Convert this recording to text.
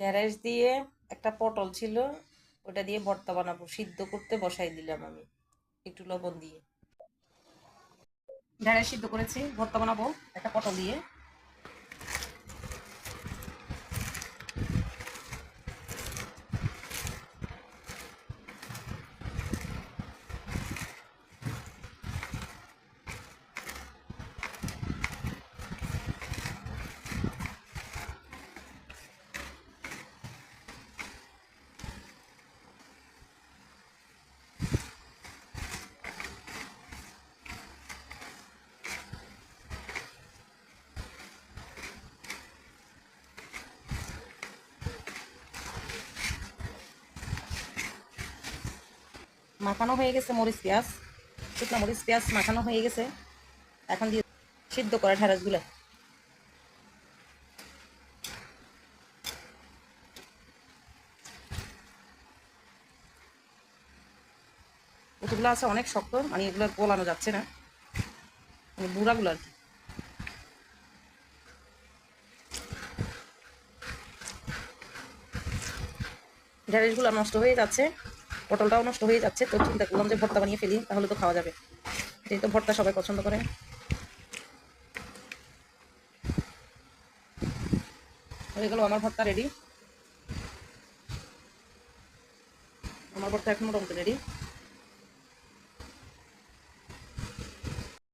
ঢেঁড়স দিয়ে একটা পটল ছিল, ওটা দিয়ে ভর্তা বানাবো। সিদ্ধ করতে বসাই দিলাম আমি, একটু লবণ দিয়ে। ঢেঁড়স সিদ্ধ করেছি, ভর্তা বানাবো একটা পটল দিয়ে। মাখানো হয়ে গেছে মরিচ পেঁয়াজ, শুকনো মরিচ পেঁয়াজ মাখানো হয়ে গেছে। এখন দিয়ে সিদ্ধ করা ঢেঁড়সগুলো। কতগুলো আছে অনেক শক্ত মানে এগুলো গোলানো যাচ্ছে না। মানে বুড়াগুলো আর কি। ঢেঁড়সগুলো নষ্ট হয়ে যাচ্ছে। পটলটাও নষ্ট হয়ে যাচ্ছে, তো চিন্তা করলাম যে ভর্তা বানিয়ে ফেলি, তাহলে তো খাওয়া যাবে। সেই তো ভর্তা সবাই পছন্দ করে। হয়ে গেল আমার ভর্তা রেডি আমার ভর্তা এখন মোটামুটি রেডি